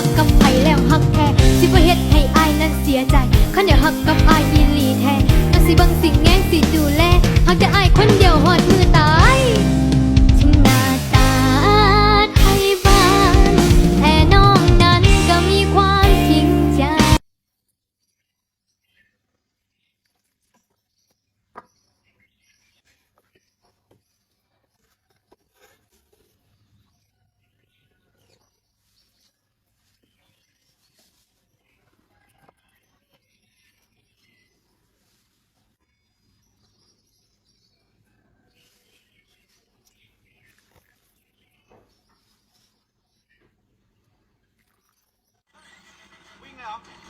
ักกับไผแล้วหักแท้สิบ่เฮ็ดให้อายนั้นเสียใจคันอย่ากหักกับ tchau.